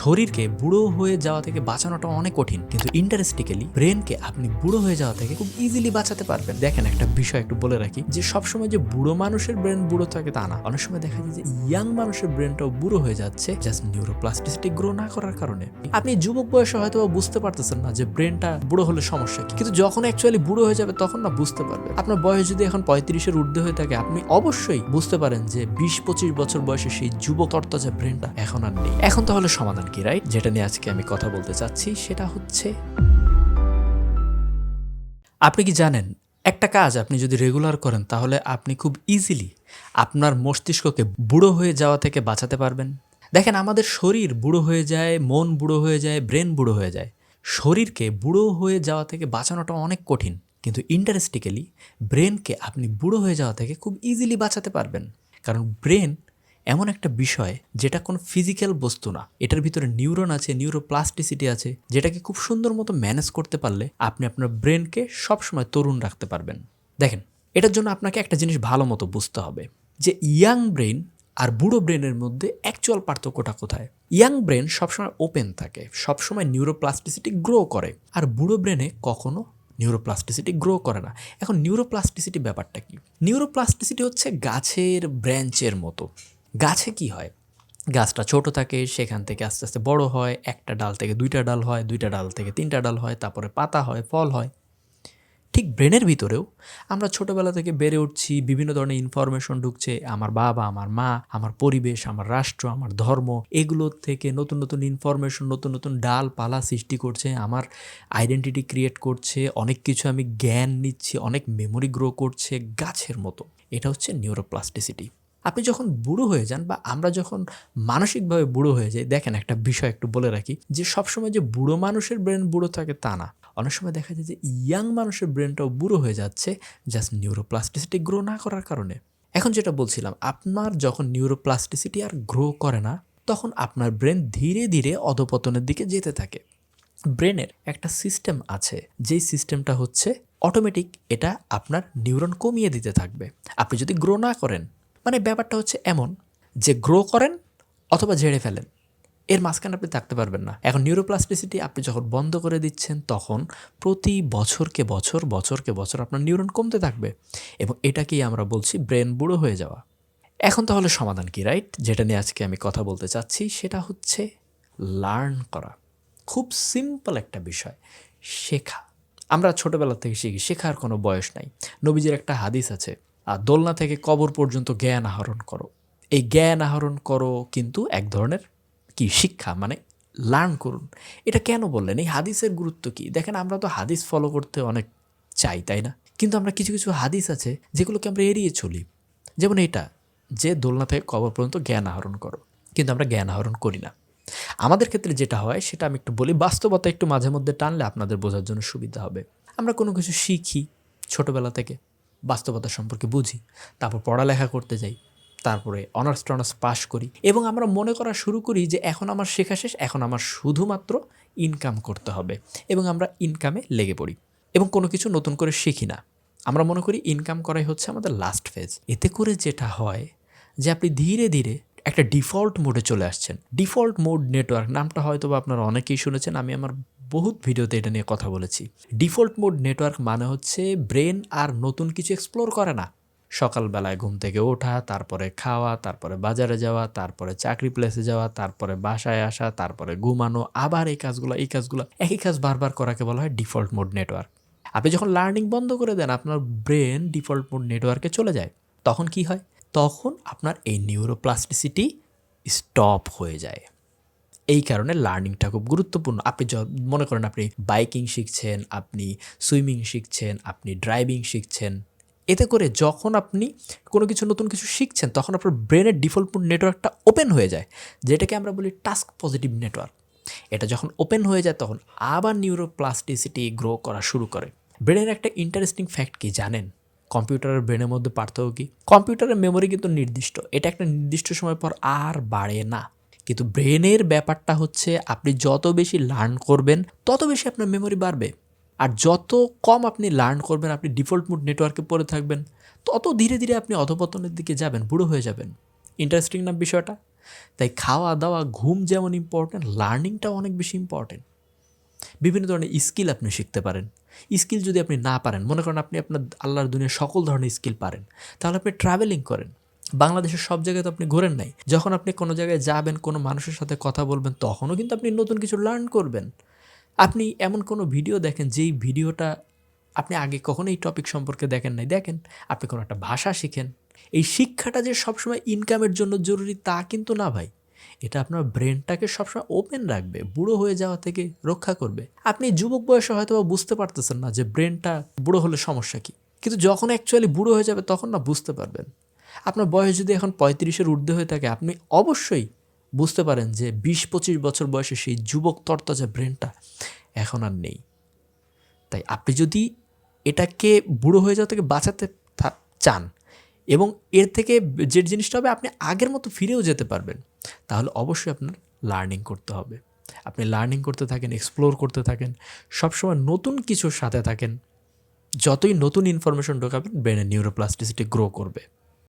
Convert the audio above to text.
শরীরকে বুড়ো হয়ে যাওয়া থেকে বাঁচানোটা অনেক কঠিন, কিন্তু ইন্টারেস্টিক্যালি ব্রেনকে আপনি বুড়ো হয়ে যাওয়া থেকে খুব ইজিলি বাঁচাতে পারবেন। দেখেন একটা বিষয় একটু বলে রাখি, যে সবসময় যে বুড়ো মানুষের ব্রেন বুড়ো থাকে তা না। অনেক সময় দেখা যায় যে ইয়াং মানুষের ব্রেনটাও বুড়ো হয়ে যাচ্ছে জাস্ট নিউরোপ্লাস্টিসিটি গ্রো না করার কারণে। আপনি যুবক বয়সে হয়তো বুঝতে পারতেছেন না যে ব্রেনটা বুড়ো হলে সমস্যা কি, কিন্তু যখন অ্যাকচুয়ালি বুড়ো হয়ে যাবে তখন না বুঝতে পারবে। আপনার বয়স যদি এখন পঁয়ত্রিশের ঊর্ধ্বে হয়ে থাকে, আপনি অবশ্যই বুঝতে পারেন যে বিশ পঁচিশ বছর বয়সে সেই যুবক তরতাজা ব্রেনটা এখন আর নেই। এখন তাহলে সমাধান কি রাইট যেটা নিয়ে আজকে আমি কথা বলতে চাচ্ছি, সেটা হচ্ছে আপনি কি জানেন, একটা কাজ আপনি যদি রেগুলার করেন, তাহলে আপনি খুব ইজিলি আপনার মস্তিষ্ককে বুড়ো হয়ে যাওয়া থেকে বাঁচাতে পারবেন। দেখেন, আমাদের শরীর বুড়ো হয়ে যায়, মন বুড়ো হয়ে যায়, ব্রেন বুড়ো হয়ে যায়। শরীরকে বুড়ো হয়ে যাওয়া থেকে বাঁচানোটা অনেক কঠিন, কিন্তু ইন্টারেস্টিক্যালি ব্রেনকে আপনি বুড়ো হয়ে যাওয়া থেকে খুব ইজিলি বাঁচাতে পারবেন। কারণ ব্রেন এমন একটা বিষয় যেটা কোনো ফিজিক্যাল বস্তু না। এটার ভিতরে নিউরন আছে নিউরোপ্লাস্টিসিটি আছে, যেটাকে খুব সুন্দর মতো ম্যানেজ করতে পারলে আপনি আপনার ব্রেনকে সবসময় তরুণ রাখতে পারবেন। দেখেন, এটার জন্য আপনাকে একটা জিনিস ভালো মতো বুঝতে হবে, যে ইয়াং ব্রেন আর বুড়ো ব্রেনের মধ্যে অ্যাকচুয়াল পার্থক্যটা কোথায়? ইয়াং ব্রেন সবসময় ওপেন থাকে, সবসময় নিউরোপ্লাস্টিসিটি গ্রো করে, আর বুড়ো ব্রেনে কখনো নিউরোপ্লাস্টিসিটি গ্রো করে না। এখন নিউরোপ্লাস্টিসিটি ব্যাপারটা কি? নিউরোপ্লাস্টিসিটি হচ্ছে গাছের ব্রাঞ্চের মতো। গাছে কি হয়? গাছটা ছোট থাকে, সেখান থেকে আস্তে আস্তে বড় হয়, একটা ডাল থেকে দুইটা ডাল হয়, দুইটা ডাল থেকে তিনটা ডাল হয়, তারপরে পাতা হয়, ফল হয়। ঠিক ব্রেনের ভিতরেও আমরা ছোটবেলা থেকে বেড়ে উঠছি, বিভিন্ন ধরনের ইনফরমেশন ঢুকছে, আমার বাবা, আমার মা, আমার পরিবেশ, আমার রাষ্ট্র, আমার ধর্ম এগুলোর থেকে নতুন নতুন ইনফরমেশন নতুন নতুন ডাল পালা সৃষ্টি করছে, আমার আইডেন্টিটি ক্রিয়েট করছে, অনেক কিছু আমি জ্ঞান নিচ্ছি, অনেক মেমোরি গ্রো করছে গাছের মতো। এটা হচ্ছে নিউরোপ্লাস্টিসিটি আপনি যখন বুড়ো হয়ে যান বা আমরা যখন মানসিকভাবে বুড়ো হয়ে যাই, দেখেন একটা বিষয় একটু বলে রাখি, যে সবসময় যে বুড়ো মানুষের ব্রেন বুড়ো থাকে তা না। অনেক সময় দেখা যায় যে ইয়াং মানুষের ব্রেনটাও বুড়ো হয়ে যাচ্ছে জাস্ট নিউরোপ্লাস্টিসিটি গ্রো না করার কারণে। এখন যেটা বলছিলাম, আপনার যখন নিউরোপ্লাস্টিসিটি আর গ্রো করে না, তখন আপনার ব্রেন ধীরে ধীরে অধপতনের দিকে যেতে থাকে। ব্রেনের একটা সিস্টেম আছে, যেই সিস্টেমটা হচ্ছে অটোমেটিক এটা আপনার নিউরন কমিয়ে দিতে থাকবে। আপনি যদি গ্রো না করেন মানে ব্যাপারটা হচ্ছে এমন যে গ্রো করেন অথবা ঝেড়ে ফেলেন। এর মাঝখানে আপনি থাকতে পারবেন না। এখন নিউরোপ্লাস্টিসিটি আপনি যখন বন্ধ করে দিচ্ছেন, তখন প্রতি বছরকে বছর বছরকে বছর আপনার নিউরন কমতে থাকবে এবং এটাকেই আমরা বলছি ব্রেন বুড়ো হয়ে যাওয়া। এখন তাহলে সমাধান কি রাইট যেটা নিয়ে আজকে আমি কথা বলতে চাচ্ছি সেটা হচ্ছে লার্ন করা। খুব সিম্পল একটা বিষয়, শেখা। আমরা ছোটোবেলা থেকে শিখি, শেখার কোনো বয়স নাই। নবীজির একটা হাদিস আছে দোলনা থেকে কবর পর্যন্ত জ্ঞান আহরণ করো। এই জ্ঞান আহরণ করো কিন্তু এক ধরনের কি শিক্ষা? মানে লার্ন করুন। এটা কেন বললেন? এই হাদিসের গুরুত্ব কি? দেখেন, আমরা তো হাদিস ফলো করতে অনেক চাই, তাই না? কিন্তু আমরা কিছু কিছু হাদিস আছে যেগুলোকে আমরা এড়িয়ে চলি। যেমন এটা, যে দোলনা থেকে কবর পর্যন্ত জ্ঞান আহরণ করো। কিন্তু আমরা জ্ঞান আহরণ করি না। আমাদের ক্ষেত্রে যেটা হয়, সেটা আমি একটু বলি, বাস্তবতা একটু মাঝে মধ্যে টানলে আপনাদের বোঝার জন্য সুবিধা হবে। আমরা কোনো কিছু শিখি ছোটোবেলা থেকে। বাস্তবতা সম্পর্কে বুঝি, তারপর পড়ালেখা করতে যাই, তারপরে অনার্স টনার্স পাশ করি এবং আমরা মনে করা শুরু করি যে এখন আমার শেখা শেষ, এখন আমার শুধুমাত্র ইনকাম করতে হবে এবং আমরা ইনকামে লেগে পড়ি এবং কোনো কিছু নতুন করে শিখি না। আমরা মনে করি ইনকাম করাই হচ্ছে আমাদের লাস্ট ফেজ এতে করে যেটা হয় যে আপনি ধীরে ধীরে একটা ডিফল্ট মোডে চলে আসছেন। ডিফল্ট মোড নেটওয়ার্ক নামটা হয়তো বা আপনারা অনেকেই শুনেছেন, আমি আমার বহুত ভিডিওতে এটা নিয়ে কথা বলেছি। ডিফল্ট মোড নেটওয়ার্ক মানে হচ্ছে ব্রেন আর নতুন কিছু এক্সপ্লোর করে না। সকালবেলায় ঘুম থেকে ওঠা, তারপরে খাওয়া, তারপরে বাজারে যাওয়া, তারপরে চাকরি প্লেসে যাওয়া, তারপরে বাসায় আসা, তারপরে ঘুমানো, আবার এই কাজগুলো এই কাজগুলো, একই কাজ বারবার করাকে বলা হয় ডিফল্ট মোড নেটওয়ার্ক। আপনি যখন লার্নিং বন্ধ করে দেন, আপনার ব্রেন ডিফল্ট মোড নেটওয়ার্কে চলে যায়। তখন কি হয়? তখন আপনার এই নিউরোপ্লাস্টিসিটি স্টপ হয়ে যায়। এই কারণে লার্নিংটা খুব গুরুত্বপূর্ণ। আপনি মনে করেন আপনি বাইকিং শিখছেন, আপনি সুইমিং শিখছেন, আপনি ড্রাইভিং শিখছেন। এতে করে যখন আপনি কোনো কিছু নতুন কিছু শিখছেন, তখন আপনার ব্রেনের ডিফল্ট নেটওয়ার্কটা ওপেন হয়ে যায়, যেটাকে আমরা বলি টাস্ক পজিটিভ নেটওয়ার্ক এটা যখন ওপেন হয়ে যায়, তখন আবার নিউরোপ্লাস্টিসিটি গ্রো করা শুরু করে। ব্রেনের একটা ইন্টারেস্টিং ফ্যাক্ট কি জানেন? কম্পিউটারের ব্রেনের মধ্যে পার্থক্য কি? কম্পিউটারের মেমোরি কিন্তু নির্দিষ্ট। এটা একটা নির্দিষ্ট সময় পর আর বাড়ে না। কিন্তু ব্রেনের ব্যাপারটা হচ্ছে আপনি যত বেশি লার্ন করবেন, তত বেশি আপনার মেমোরি বাড়বে। আর যত কম আপনি লার্ন করবেন, আপনি ডিফল্ট মুড নেটওয়ার্কে পড়ে থাকবেন, তত ধীরে ধীরে আপনি অধপতনের দিকে যাবেন, বুড়ো হয়ে যাবেন। ইন্টারেস্টিং না বিষয়টা? তাই খাওয়া দাওয়া, ঘুম যেমন ইম্পর্ট্যান্ট লার্নিংটাও অনেক বেশি ইম্পর্ট্যান্ট বিভিন্ন ধরনের স্কিল আপনি শিখতে পারেন। স্কিল যদি আপনি না পারেন, মনে করেন আপনি আপনার আল্লাহর দুনিয়ার সকল ধরনের স্কিল পারেন, তাহলে আপনি ট্রাভেলিং করেন। বাংলাদেশের সব জায়গায় তো আপনি ঘোরেন নাই। যখন আপনি কোনো জায়গায় যাবেন, কোনো মানুষের সাথে কথা বলবেন, তখনও কিন্তু আপনি নতুন কিছু লার্ন করবেন। আপনি এমন কোনো ভিডিও দেখেন, যেই ভিডিওটা আপনি আগে কখনো এই টপিক সম্পর্কে দেখেন নাই। দেখেন, আপনি কোনো একটা ভাষা শিখেন। এই শিক্ষাটা যে সবসময় ইনকামের জন্য জরুরি তা কিন্তু না ভাই। এটা আপনার ব্রেনটাকে সবসময় ওপেন রাখবে, বুড়ো হয়ে যাওয়া থেকে রক্ষা করবে। আপনি যুবক বয়সে হয়তো বা বুঝতে পারতেছেন না যে ব্রেনটা বুড়ো হলে সমস্যা কী। কিন্তু যখন অ্যাকচুয়ালি বুড়ো হয়ে যাবে, তখন না বুঝতে পারবেন। আপনার বয়স যদি এখন পঁয়ত্রিশের ঊর্ধ্বে হয়ে থাকে, আপনি অবশ্যই বুঝতে পারেন যে বিশ পঁচিশ বছর বয়সে সেই যুবক তরতাজা ব্রেনটা এখন আর নেই। তাই আপনি যদি এটাকে বুড়ো হয়ে যাওয়া থেকে বাঁচাতে চান এবং এর থেকে যে জিনিসটা হবে, আপনি আগের মতো ফিরেও যেতে পারবেন, তাহলে অবশ্যই আপনার লার্নিং করতে হবে। আপনি লার্নিং করতে থাকেন, এক্সপ্লোর করতে থাকেন, সবসময় নতুন কিছুর সাথে থাকেন। যতই নতুন ইনফরমেশন ঢোকাবেন, ব্রেনের নিউরোপ্লাস্টিসিটি গ্রো করবে।